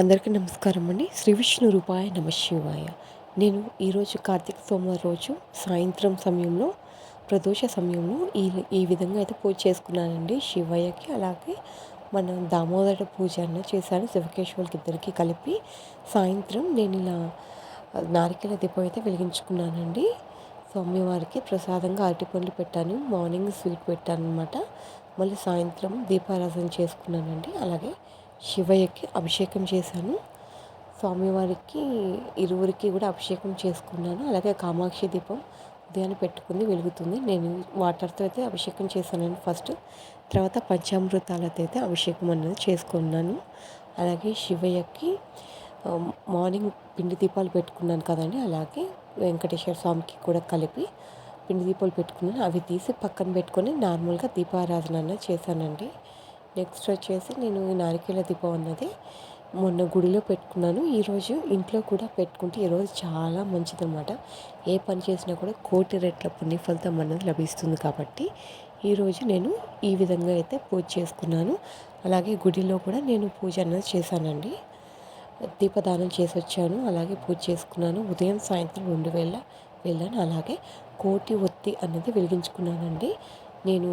అందరికీ నమస్కారం అండి. శ్రీ విష్ణు రూపాయ నమ శివాయ. నేను ఈరోజు కార్తీక సోమవారం రోజు సాయంత్రం సమయంలో ప్రదోష సమయంలో ఈ ఈ విధంగా అయితే పూజ చేసుకున్నానండి. శివయ్యకి అలాగే మన దామోదర పూజ అన్న చేశాను. శివకేశ్వరికి ఇద్దరికి కలిపి సాయంత్రం నేను ఇలా నారికెల దీపం అయితే వెలిగించుకున్నానండి. స్వామివారికి ప్రసాదంగా అరటిపండ్లు పెట్టాను. మార్నింగ్ స్వీట్ పెట్టాను అనమాట మళ్ళీ సాయంత్రం దీపారాధన చేసుకున్నానండి. అలాగే శివయ్యకి అభిషేకం చేశాను. స్వామివారికి ఇరువురికి కూడా అభిషేకం చేసుకున్నాను. అలాగే కామాక్షి దీపం ఉదయాన్నే పెట్టుకుంది వెలుగుతుంది. నేను వాటర్తో అయితే అభిషేకం చేశాను ఫస్ట్. తర్వాత పంచామృతాలతో అయితే అభిషేకం అనేది చేసుకున్నాను. అలాగే శివయ్యకి మార్నింగ్ పిండి దీపాలు పెట్టుకున్నాను కదండి. అలాగే వెంకటేశ్వర స్వామికి కూడా కలిపి పిండి దీపాలు పెట్టుకున్నాను. అవి తీసి పక్కన పెట్టుకొని నార్మల్గా దీపారాధన చేశానండి. నెక్స్ట్ వచ్చేసి నేను ఈ నారికేల దీపం అన్నది మొన్న గుడిలో పెట్టుకున్నాను. ఈరోజు ఇంట్లో కూడా పెట్టుకుంటే ఈరోజు చాలా మంచిదన్నమాట. ఏ పని చేసినా కూడా కోటి రెట్ల పుణ్యఫలితం అన్నది లభిస్తుంది కాబట్టి ఈరోజు నేను ఈ విధంగా అయితే పూజ చేసుకున్నాను. అలాగే గుడిలో కూడా నేను పూజ అన్నది చేశానండి. దీపదానం చేసి వచ్చాను. అలాగే పూజ చేసుకున్నాను. ఉదయం సాయంత్రం రెండు వేల వెళ్ళాను. అలాగే కోటి ఒత్తి అన్నది వెలిగించుకున్నానండి. నేను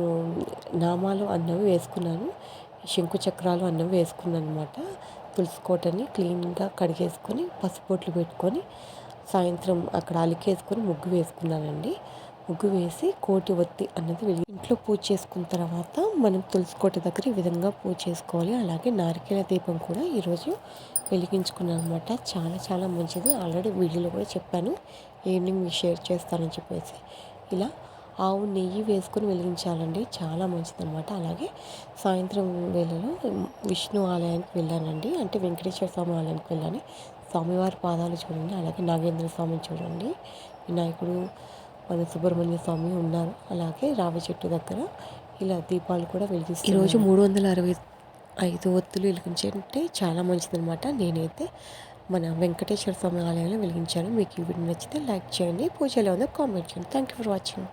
నామాలు అన్నవి వేసుకున్నాను. శంకు చక్రాలు అన్నవి వేసుకున్నాను అనమాట తులసి కోటని క్లీన్గా కడిగేసుకొని పసుపొట్లు పెట్టుకొని సాయంత్రం అక్కడ అలికేసుకొని ముగ్గు వేసుకున్నానండి. ముగ్గు వేసి కోటి ఒత్తి అన్నది వెలిగి ఇంట్లో పూజ చేసుకున్న తర్వాత మనం తులసి కోట దగ్గర ఈ విధంగా పూజ చేసుకోవాలి. అలాగే నారికేల దీపం కూడా ఈరోజు వెలిగించుకున్నాను అనమాట చాలా చాలా మంచిది. ఆల్రెడీ వీడియోలో కూడా చెప్పాను. ఈవినింగ్ మీకు షేర్ చేస్తానని చెప్పేసి. ఇలా ఆవు నెయ్యి వేసుకొని వెలిగించాలండి. చాలా మంచిదన్నమాట. అలాగే సాయంత్రం వేళలో విష్ణు ఆలయానికి వెళ్ళానండి. అంటే వెంకటేశ్వర స్వామి ఆలయానికి వెళ్ళాను స్వామివారి పాదాలు చూడండి. అలాగే నాగేంద్ర స్వామిని చూడండి. వినాయకుడు మన సుబ్రహ్మణ్య స్వామి ఉన్నారు. అలాగే రావి చెట్టు దగ్గర ఇలా దీపాలు కూడా వెలిగిస్తారు ఈరోజు మూడు వందల అరవై ఐదు ఒత్తులు వెలిగించంటే చాలా మంచిదనమాట నేనైతే మన వెంకటేశ్వర స్వామి ఆలయంలో వెలిగించాను. మీకు ఈ వీడియో నచ్చితే లైక్ చేయండి. పూజలో ఉందో కామెంట్ చేయండి. Thank you for watching